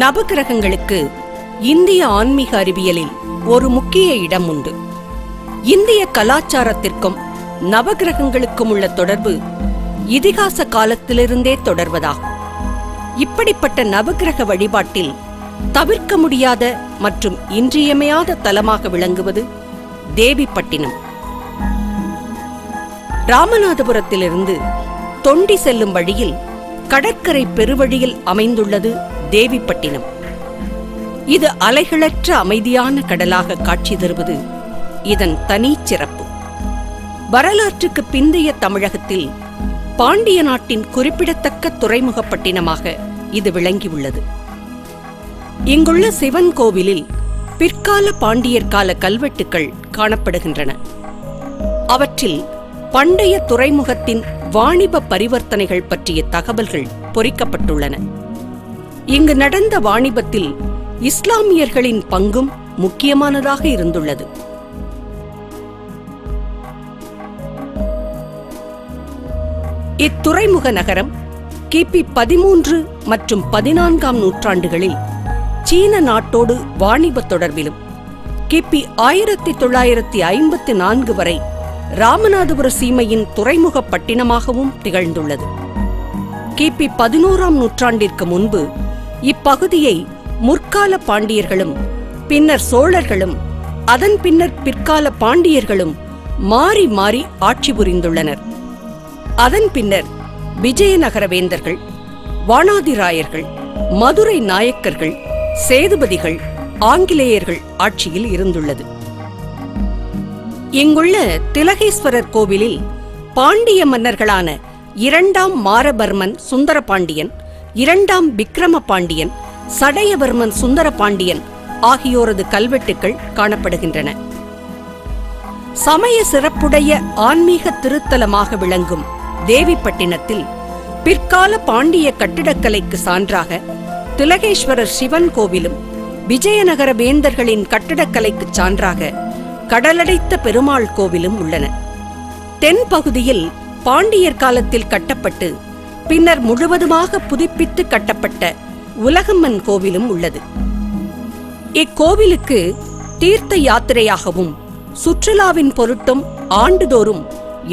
நவகிரகங்களுக்கு இந்திய ஆன்மீக அறிவியலில் ஒரு முக்கிய இடம் உண்டு. இந்திய கலாச்சாரத்திற்கும் நவகிரகங்களுக்கும் உள்ள தொடர்பு இதிகாச காலத்திலிருந்தே தொடர்வதாகும். இப்படிப்பட்ட நவகிரக வழிபாட்டில் தவிர்க்க முடியாத மற்றும் இன்றியமையாத தலமாக விளங்குவது தேவிப்பட்டினம். ராமநாதபுரத்திலிருந்து தொண்டி செல்லும் வழியில் கடற்கரை பெருவழியில் அமைந்துள்ளது தேவிப்பட்டினம். இது அலைகளற்ற அமைதியான கடலாக காட்சி தருவது இதன் தனி சிறப்பு. வரலாற்றுக்கு பிந்தைய தமிழகத்தில் பாண்டிய நாட்டின் குறிப்பிடத்தக்க துறைமுகப்பட்டினமாக இது விளங்கியுள்ளது. இங்குள்ள சிவன் கோவிலில் பிற்கால பாண்டியர் கால கல்வெட்டுக்கள் காணப்படுகின்றன. அவற்றில் பண்டைய துறைமுகத்தின் வாணிப பரிவர்த்தனைகள் பற்றிய தகவல்கள் பொறிக்கப்பட்டுள்ளன. இங்கு நடந்த வாணிபத்தில் இஸ்லாமியர்களின் பங்கும் முக்கியமானதாக இருந்துள்ளது. இத்துறைமுக நகரம் கிபி பதிமூன்று மற்றும் பதினான்காம் நூற்றாண்டுகளில் சீன நாட்டோடு வாணிப தொடர்பிலும் கிபி ஆயிரத்தி தொள்ளாயிரத்தி ஐம்பத்தி நான்கு வரை ராமநாதபுர சீமையின் துறைமுகப் பட்டினமாகவும் திகழ்ந்துள்ளது. கிபி பதினோராம் நூற்றாண்டிற்கு முன்பு இப்பகுதியை முற்கால பாண்டியர்களும் பின்னர் சோழர்களும் அதன் பின்னர் பிற்கால பாண்டியர்களும் மாறி மாறி ஆட்சி புரிந்துள்ளனர். அதன் பின்னர் விஜயநகர வேந்தர்கள் வானாதிராயர்கள் மதுரை நாயக்கர்கள் சேதுபதிகள் ஆங்கிலேயர்கள் ஆட்சியில் இருந்துள்ளது. இங்குள்ள திலகேஸ்வரர் கோவிலில் பாண்டிய மன்னர்களான இரண்டாம் மாரபர்மன் சுந்தரபாண்டியன் இரண்டாம் விக்ரம பாண்டியன் சடையவர்மன் சுந்தரபாண்டியன் ஆகியோரது கல்வெட்டுக்கள் காணப்படுகின்றன. சமய சிறப்புடைய ஆன்மீக திருத்தலமாக விளங்கும் தேவிப்பட்டினத்தில் பிற்கால பாண்டிய கட்டிடக்கலைக்கு சான்றாக திலகேஸ்வரர் சிவன் கோவிலும் விஜயநகர வேந்தர்களின் கட்டிடக்கலைக்கு சான்றாக கடலடைத்த பெருமாள் கோவிலும் உள்ளன. தென்பகுதியில் பாண்டியர் காலத்தில் கட்டப்பட்டு பின்னர் முழுவதுமாக புதுப்பித்து கட்டப்பட்ட உலகம்மன் கோவிலும் உள்ளது. இக்கோவிலுக்கு தீர்த்த யாத்திரையாகவும் சுற்றுலாவின் பொருட்டும் ஆண்டுதோறும்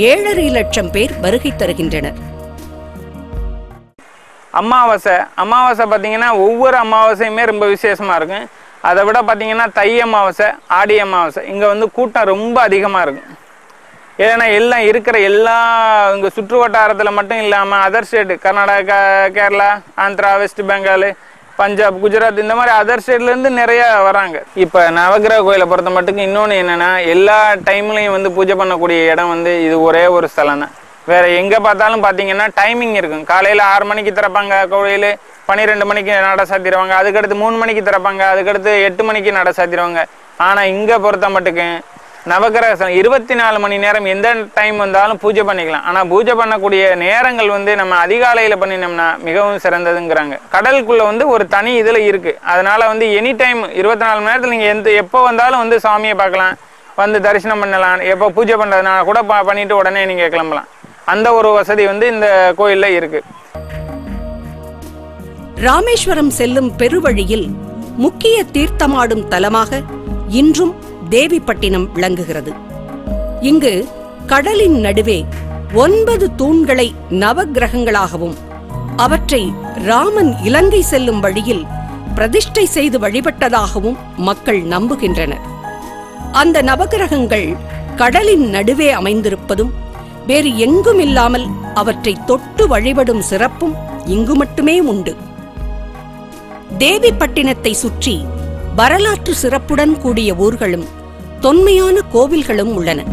ஏழரை லட்சம் பேர் வருகை தருகின்றனர். அமாவாசை. அமாவாசை பார்த்தீங்கன்னா ஒவ்வொரு அமாவாசையுமே ரொம்ப விசேஷமாக இருக்கும். அதை விட பார்த்தீங்கன்னா தை அமாவாசை ஆடி அமாவாசை இங்கே வந்து கூட்டம் ரொம்ப அதிகமாக இருக்கும். ஏன்னா எல்லாம் இருக்கிற எல்லா இங்கே சுற்று வட்டாரத்தில் மட்டும் இல்லாமல் other state Karnataka Kerala Andhra west Bengal Punjab Gujarat இந்த மாதிரி அதர் ஸ்டேட்லேருந்து நிறையா வராங்க. இப்போ நவகிரக கோயிலை பொறுத்த மட்டுக்கு இன்னொன்று என்னென்னா எல்லா டைம்லையும் வந்து பூஜை பண்ணக்கூடிய இடம் வந்து இது ஒரே ஒரு ஸ்தலம் தான் வேறு எங்கே பார்த்தாலும் பார்த்தீங்கன்னா டைமிங் இருக்கும். காலையில் ஆறு மணிக்கு திறப்பாங்க கோயில் பன்னிரெண்டு மணிக்கு நட சாத்திடுவாங்க. அதுக்கடுத்து மூணு மணிக்கு திறப்பாங்க அதுக்கடுத்து எட்டு மணிக்கு நட சாத்திடுவாங்க. ஆனால் இங்கே பொறுத்த மட்டுக்கு நவகிரக இருபத்தி நாலு மணி நேரம் எந்த டைம் வந்தாலும் பூஜை பண்ணிக்கலாம். ஆனால் பூஜை பண்ணக்கூடிய நேரங்கள் வந்து நம்ம அதிகாலையில் பண்ணினோம்னா மிகவும் சிறந்ததுங்கிறாங்க. கடலுக்குள்ள வந்து ஒரு தனி இதில் இருக்குது அதனால வந்து எனி டைம் இருபத்தி நாலு மணி நேரத்தில் நீங்கள் எந்த எப்போ வந்தாலும் வந்து சாமியை பார்க்கலாம் வந்து தரிசனம் பண்ணலாம் எப்போ பூஜை பண்ணுறதுனா கூட பா பண்ணிட்டு உடனே நீங்கள் கிளம்பலாம். அந்த ஒரு வசதி வந்து இந்த கோயிலில் இருக்குது ராமேஸ்வரம் செல்லும் பெருவழியில் முக்கிய தீர்த்தமாடும் தலமாக இன்றும் தேவிப்பட்டினம் விளங்குகிறது. இங்கு கடலின் நடுவே ஒன்பது தூண்களை நவகிரகங்களாகவும் அவற்றை ராமன் இலங்கை செல்லும் வழியில் பிரதிஷ்டை செய்து வழிபட்டதாகவும் மக்கள் நம்புகின்றனர். அந்த நவகிரகங்கள் கடலின் நடுவே அமைந்திருப்பதும் வேறு எங்கும் இல்லாமல் அவற்றை தொட்டு வழிபடும் சிறப்பும் இங்கு மட்டுமே உண்டு. தேவிப்பட்டினத்தை சுற்றி வரலாற்று சிறப்புடன் கூடிய ஊர்களும் தொன்மையான கோவில்களும் உள்ளன.